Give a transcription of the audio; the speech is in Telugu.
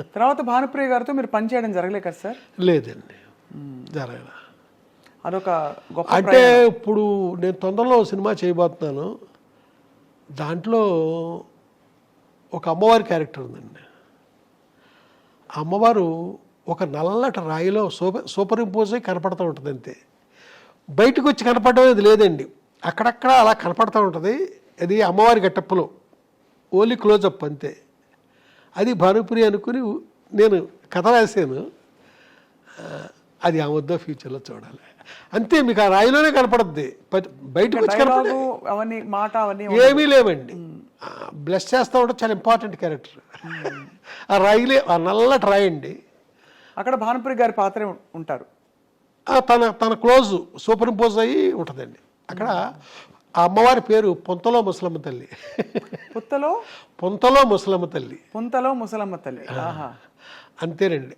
తర్వాత భానుప్రియ గారితో మీరు పనిచేయడం జరగలే కదా సార్? లేదండి. జరగదు అదొక గొప్ప అంటే ఇప్పుడు నేను తొందరలో సినిమా చేయబోతున్నాను. దాంట్లో ఒక అమ్మవారి క్యారెక్టర్ ఉందండి. అమ్మవారు ఒక నల్లటి రాయిలో సూపర్ సూపర్ ఇంపోజ్ అయి కనపడుతూ ఉంటుంది అంతే. బయటకు వచ్చి కనపడడం అది లేదండి. అక్కడక్కడ అలా కనపడుతూ ఉంటుంది. అది అమ్మవారి గట్టప్పులో. ఓన్లీ క్లోజప్ అంతే. అది భానుపురి అనుకుని నేను కథ రాశాను. అది ఆ వద్ద ఫ్యూచర్లో చూడాలి. అంతే మీకు ఆ రాయిలోనే కనపడుద్ది. బయటకు వచ్చి కనపడ డైలాగు అవన్నీ మాట అవన్నీ ఏమీ లేవండి. బ్లెస్ చేస్తూ ఉంటే చాలా ఇంపార్టెంట్ క్యారెక్టర్ ఆ రాయిలే ఆ నల్లటి రాయి అండి. అక్కడ భానుప్రియ గారి పాత్రే ఉంటారు. తన తన క్లోజ్ సూపర్ ఇంపోజ్ అయ్యి ఉంటుందండి. అక్కడ ఆ అమ్మవారి పేరు పొంతలో ముసలమ్మ తల్లి. పుత్తలో? పొంతలో ముసలమ్మ తల్లి. పుంతలో ముసలమ్మ తల్లి. ఆహా. అంతేనండి.